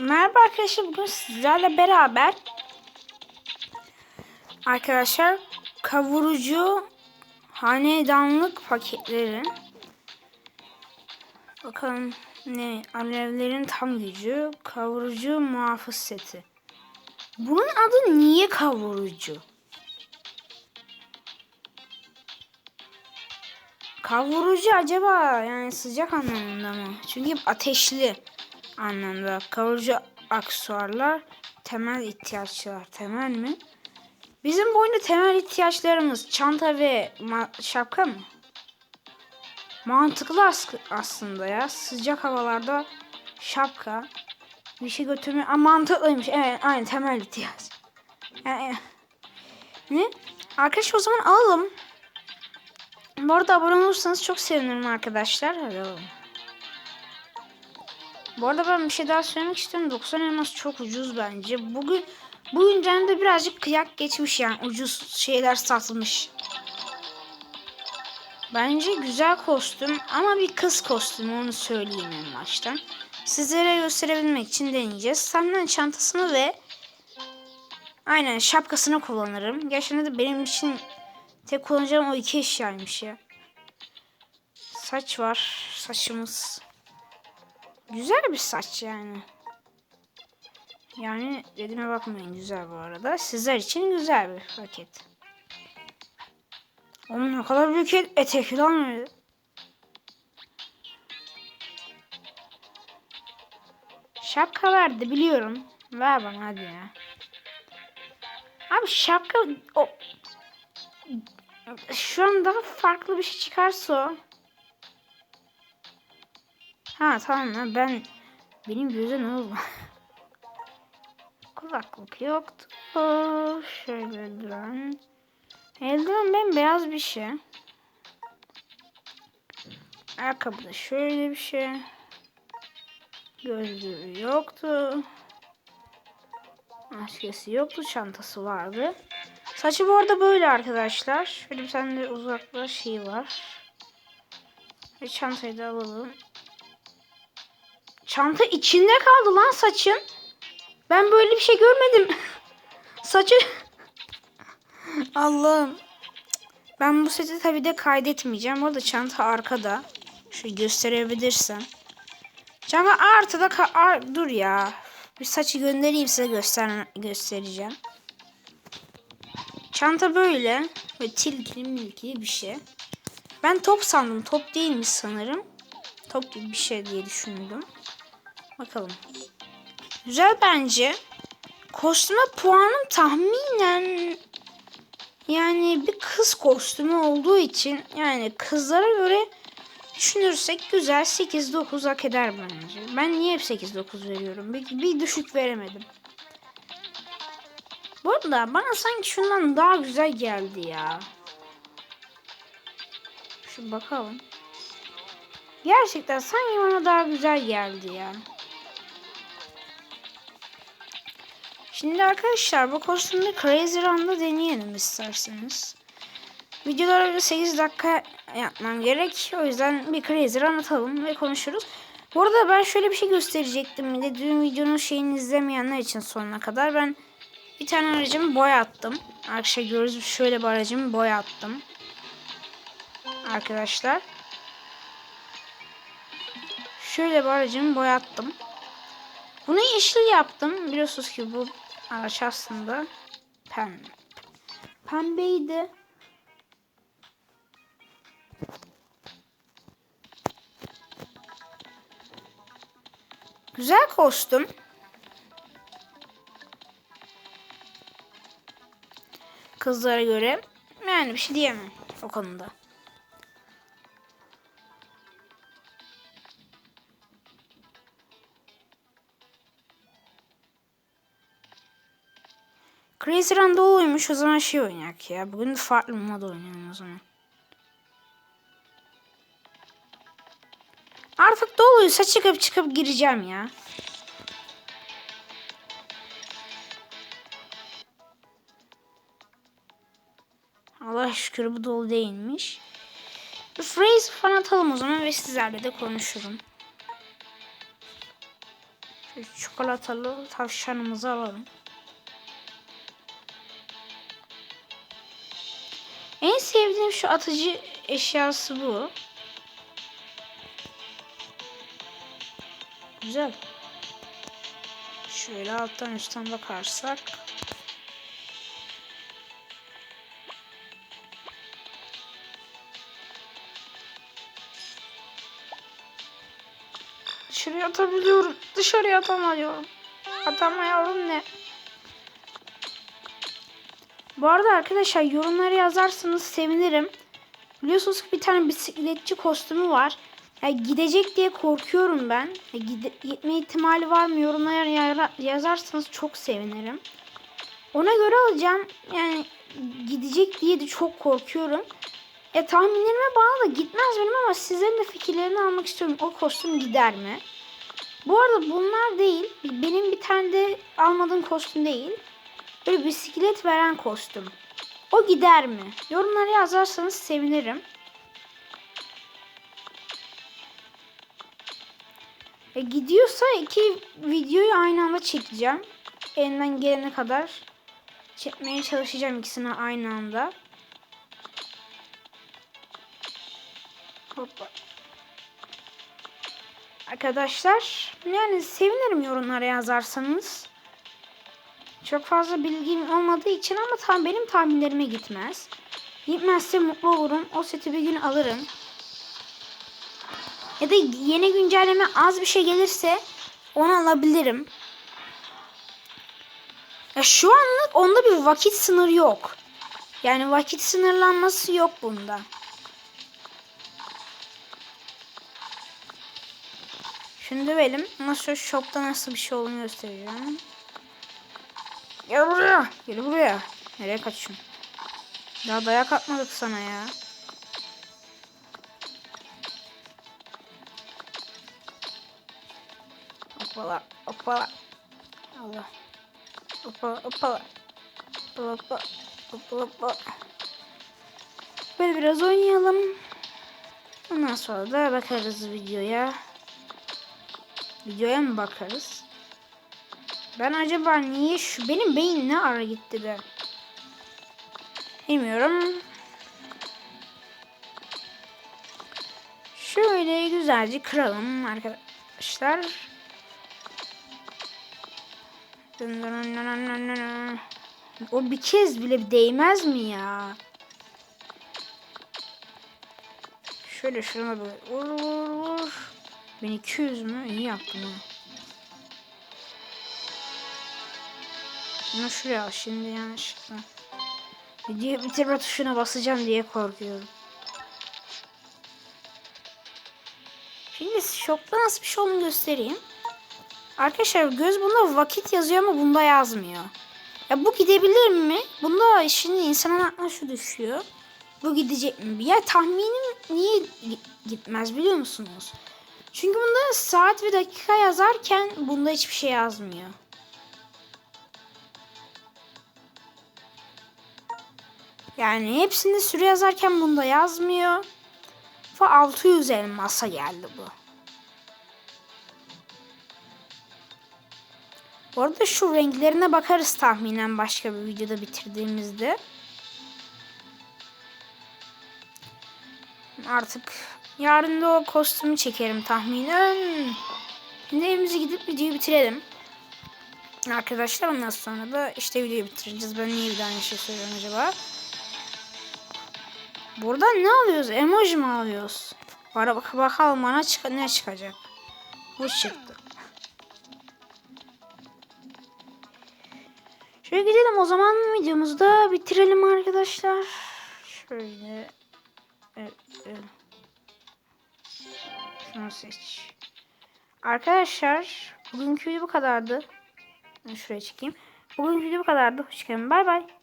Merhaba arkadaşlar bugün sizlerle beraber arkadaşlar kavurucu hanedanlık paketleri. Bakalım ne alevlerin tam gücü kavurucu muhafız seti. Bunun adı niye kavurucu? Kavurucu acaba yani sıcak anlamında mı? Çünkü ateşli anlamda kavurucu aksesuarlar temel ihtiyaçlar temel mi? Bizim bu temel ihtiyaçlarımız çanta ve şapka mı? Mantıklı as- aslında ya. Sıcak havalarda şapka bir şey götürme. Aa, mantıklıymış. Evet aynı temel ihtiyaç. Yani, ne? Arkadaşlar o zaman alalım. Bu arada abone olursanız çok sevinirim arkadaşlar. Hadi alalım. Bu arada ben bir şey daha söylemek istiyorum. 90 elmas çok ucuz bence. Bugün bu güncellemede birazcık kıyak geçmiş yani. Ucuz şeyler satılmış. Bence güzel kostüm ama bir kız kostümü onu söyleyeyim en baştan. Sizlere gösterebilmek için deneyeceğiz. Senden çantasını ve aynen şapkasını kullanırım. Gerçekten de benim için tek kullanacağım o iki eşyaymış ya. Saç var. Saçımız. Güzel bir saç yani. Yani dediğime bakmayın güzel bu arada. Sizler için güzel bir paket. Onun ne kadar büyük et- etek lan öyle. Şapka verdi biliyorum. Ver bana hadi ya. Abi şapka o şu an daha farklı bir şey çıkarsa o. Ha tamam lan ben benim göze ne oldu? Kulaklık yoktu. Şöyle eldiven. Eldiven ben beyaz bir şey. Ayakkabıda şöyle bir şey. Gözlüğü yoktu. Maskesi yoktu. Çantası vardı. Saçı bu arada böyle arkadaşlar. Şöyle bir tane de uzakta şey var. Ve çantayı da alalım. Çanta içinde kaldı lan saçın. Ben böyle bir şey görmedim. Saçı... Allah'ım. Ben bu seti tabii de kaydetmeyeceğim. Orada çanta arkada. Şöyle gösterebilirsem. Çanta artıda ka- ar- dur ya. Bir saçı göndereyim size göster göstereceğim. Çanta böyle. Ve tilkili milkili bir şey. Ben top sandım. Top değilmiş sanırım. Top gibi bir şey diye düşündüm. Bakalım. Güzel bence. Kostüme puanım tahminen yani bir kız kostümü olduğu için yani kızlara göre düşünürsek güzel 8-9 hak eder bence. Ben niye hep 8-9 veriyorum? Bir, bir düşük veremedim. Bu arada bana sanki şundan daha güzel geldi ya. Şu bakalım. Gerçekten sanki bana daha güzel geldi ya. Şimdi arkadaşlar bu kostümü Crazy Run'da deneyelim isterseniz. Videoları öyle 8 dakika yapmam gerek. O yüzden bir Crazy Run atalım ve konuşuruz. Bu arada ben şöyle bir şey gösterecektim. Bir de dün videonun şeyini izlemeyenler için sonuna kadar ben bir tane aracımı boyattım. Arkadaşlar görüyoruz şöyle bir aracımı boyattım. Arkadaşlar. Şöyle bir aracımı boyattım. Bunu yeşil yaptım. Biliyorsunuz ki bu araç aslında pembe. Pembeydi. Güzel kostüm. Kızlara göre yani bir şey diyemem o konuda. Crazy Run doluymuş o zaman şey oynayak ya. Bugün de farklı mod oynayalım o zaman. Artık doluysa çıkıp çıkıp gireceğim ya. Allah şükür bu dolu değilmiş. Bir phrase falan atalım o zaman ve sizlerle de konuşurum. Şu çikolatalı tavşanımızı alalım. En sevdiğim şu atıcı eşyası bu. Güzel. Şöyle alttan üstten bakarsak. Dışarıya atabiliyorum. Dışarıya atamıyorum. Atamıyorum ne? Bu arada arkadaşlar yorumlara yazarsanız sevinirim. Biliyorsunuz ki bir tane bisikletçi kostümü var. Ya gidecek diye korkuyorum ben. Ya gide, gitme ihtimali var mı yorumlara yazarsanız çok sevinirim. Ona göre alacağım. Yani gidecek diye de çok korkuyorum. E tahminlerime bağlı gitmez benim ama sizlerin de fikirlerini almak istiyorum. O kostüm gider mi? Bu arada bunlar değil. Benim bir tane de almadığım kostüm değil. Böyle bisiklet veren kostüm. O gider mi? Yorumlara yazarsanız sevinirim. E gidiyorsa iki videoyu aynı anda çekeceğim. Elimden gelene kadar çekmeye çalışacağım ikisini aynı anda. Hoppa. Arkadaşlar yani sevinirim yorumlara yazarsanız. Çok fazla bilgim olmadığı için ama tam benim tahminlerime gitmez. Gitmezse mutlu olurum. O seti bir gün alırım. Ya da yeni güncelleme az bir şey gelirse onu alabilirim. Ya şu anlık onda bir vakit sınırı yok. Yani vakit sınırlanması yok bunda. Şunu dövelim. Nasıl shopta nasıl bir şey olduğunu göstereceğim. Gel buraya. Gel buraya. Nereye kaçıyorsun? Daha dayak atmadık sana ya. Hoppala. Hoppala. Allah. Hoppala. Hoppala. Hoppala. Hoppala. Hoppala. Hoppala. Böyle biraz oynayalım. Ondan sonra da bakarız videoya. Videoya mı bakarız? Ben acaba niye şu benim beyin ne ara gitti de? Bilmiyorum. Şöyle güzelce kıralım arkadaşlar. O bir kez bile değmez mi ya? Şöyle şuna böyle vur vur vur. 1200 mü? İyi yaptım ha. Şuraya al şimdi yanlışlıkla. Video bitirme tuşuna basacağım diye korkuyorum. Şimdi şokta nasıl bir şey olduğunu göstereyim. Arkadaşlar göz bunda vakit yazıyor ama bunda yazmıyor. Ya bu gidebilir mi? Bunda şimdi insanın aklına şu düşüyor. Bu gidecek mi? Ya tahminim niye gitmez biliyor musunuz? Çünkü bunda saat ve dakika yazarken bunda hiçbir şey yazmıyor. Yani hepsinde süre yazarken bunda yazmıyor. Ve 600 elmasa geldi bu. Bu arada şu renklerine bakarız tahminen başka bir videoda bitirdiğimizde. Artık yarın da o kostümü çekerim tahminen. Şimdi evimize gidip videoyu bitirelim. Arkadaşlar ondan sonra da işte videoyu bitireceğiz. Ben niye bir daha aynı şey söylüyorum acaba? Buradan ne alıyoruz? Emoji mi alıyoruz? Bara bak bakalım bana çık ne çıkacak. Bu çıktı. Şöyle gidelim o zaman videomuzu da bitirelim arkadaşlar. Şöyle. Evet, evet. Şunu seç. Arkadaşlar bugünkü video bu kadardı. Şuraya çekeyim. Bugünkü video bu kadardı. Hoşçakalın. Bay bay.